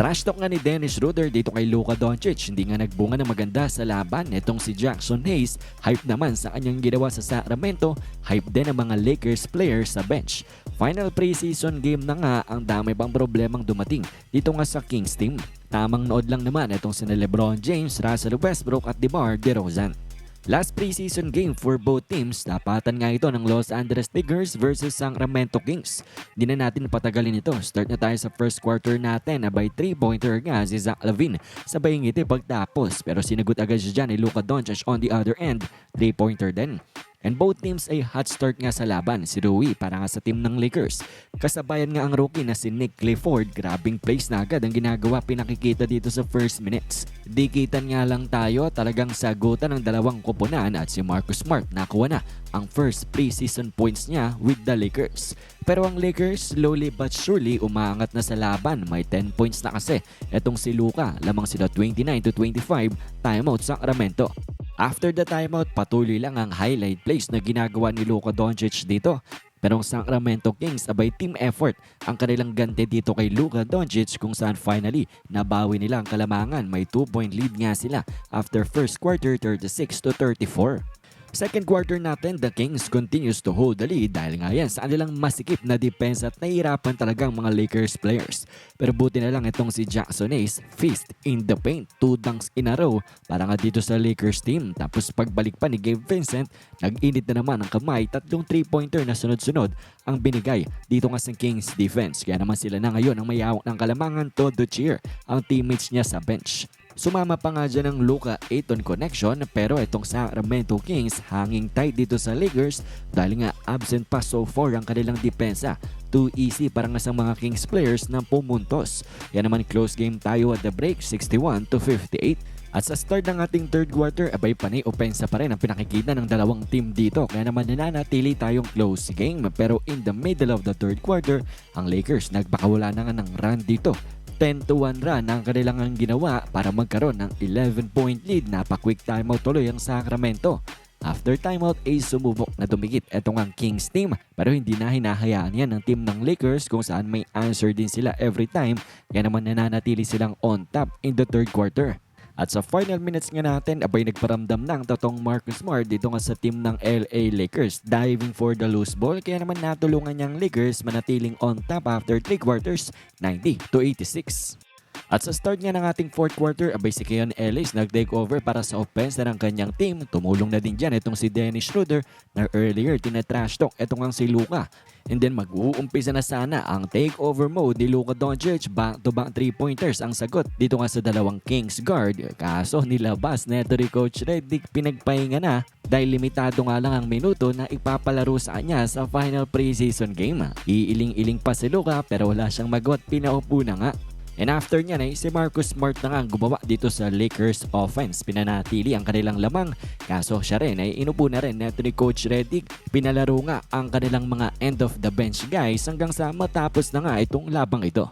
Trash talk nga ni Dennis Schroeder dito kay Luka Doncic. Hindi nga nagbunga ng maganda sa laban. Itong si Jackson Hayes, hype naman sa kanyang ginawa sa Sacramento. Hype din ang mga Lakers players sa bench. Final preseason game na nga ang dami pang problemang dumating dito nga sa Kings team. Tamang nood lang naman itong sina Lebron James, Russell Westbrook at DeMar DeRozan. Last preseason game for both teams, napatan nga ito ng Los Angeles Lakers versus Sacramento Kings. Di na natin patagalin ito. Start na tayo sa first quarter natin na by 3-pointer nga si Zach Lavine. Sabay ngiti pagtapos pero sinagot agad siya dyan ni Luka Doncic on the other end. 3-pointer din. And both teams ay hot start nga sa laban. Si Rui para nga sa team ng Lakers. Kasabayan nga ang rookie na si Nick Clifford. Grabing plays na agad ang ginagawa pinakikita dito sa first minutes. Dikitan nga lang tayo talagang sagutan ng dalawang kupunan at si Marcus Smart nakuha na ang first preseason points niya with the Lakers. Pero ang Lakers slowly but surely umaangat na sa laban. May 10 points na kasi. Etong si Luka lamang sila 29 to 25 timeout sa Sacramento. After the timeout, patuloy lang ang highlight plays na ginagawa ni Luka Doncic dito. Pero ang Sacramento Kings abay team effort ang kanilang ganti dito kay Luka Doncic kung saan finally nabawi nila ang kalamangan. May 2-point lead nga sila after first quarter 36 to 34. Second quarter natin, the Kings continues to hold the lead dahil nga yan sa kanilang masikip na depensa at nahihirapan talagang mga Lakers players. Pero buti na lang itong si Jackson Hayes, fist in the paint, two dunks in a row para nga dito sa Lakers team. Tapos pagbalik pa ni Gabe Vincent, nag-init na naman ang kamay, tatlong 3-pointer na sunod-sunod ang binigay dito nga sa Kings defense. Kaya naman sila na ngayon ang mayawak ng kalamangan todo cheer ang teammates niya sa bench. Sumama pa nga dyan ang Luka Aiton connection pero itong Sacramento Kings hanging tight dito sa Lakers dahil nga absent pa so far ang kanilang depensa. Too easy para nga sa mga Kings players na pumuntos. Yan naman close game tayo at the break 61 to 58. At sa start ng ating third quarter, abay panay opensa pa rin ang pinakikita ng dalawang team dito. Kaya naman nananatili tayong close game. Pero in the middle of the third quarter, ang Lakers nagpakawala na nga ng run dito. 10 to 1 run ang kanilang ang ginawa para magkaroon ng 11 point lead. Napa-quick timeout tuloy ang Sacramento. After timeout ay sumubok na dumikit itong ang Kings team pero hindi na hinahayaan yan ng team ng Lakers kung saan may answer din sila every time kaya naman nananatili silang on top in the third quarter. At sa final minutes nga natin, abay nagparamdam ng totong Marcus Smart dito nga sa team ng LA Lakers. Diving for the loose ball, kaya naman natulungan niyang Lakers manatiling on top after 3 quarters, 90 to 86. At sa start nga ng ating fourth quarter, abay si Keon Ellis nag-take over para sa offense ng kanyang team. Tumulong na din dyan itong si Dennis Schroeder na earlier tinatrash talk itong ang si Luka. And then mag-uumpisa na sana ang takeover mode ni Luka Doncic back-to-back 3-pointers ang sagot dito nga sa dalawang Kings guard. Kaso nilabas neto ni Coach Reddick pinagpahinga na dahil limitado nga lang ang minuto na ipapalaro sa kanya sa final preseason game. Iiling-iling pa si Luka pero wala siyang magot pinaupo na nga. And after niya na si Marcus Smart na nga ang gumawa dito sa Lakers offense. Pinanatili ang kanilang lamang. Kaso siya rin ay inupo na rin neto ni Coach Reddick. Pinalaro nga ang kanilang mga end of the bench guys hanggang sa matapos na nga itong labang ito.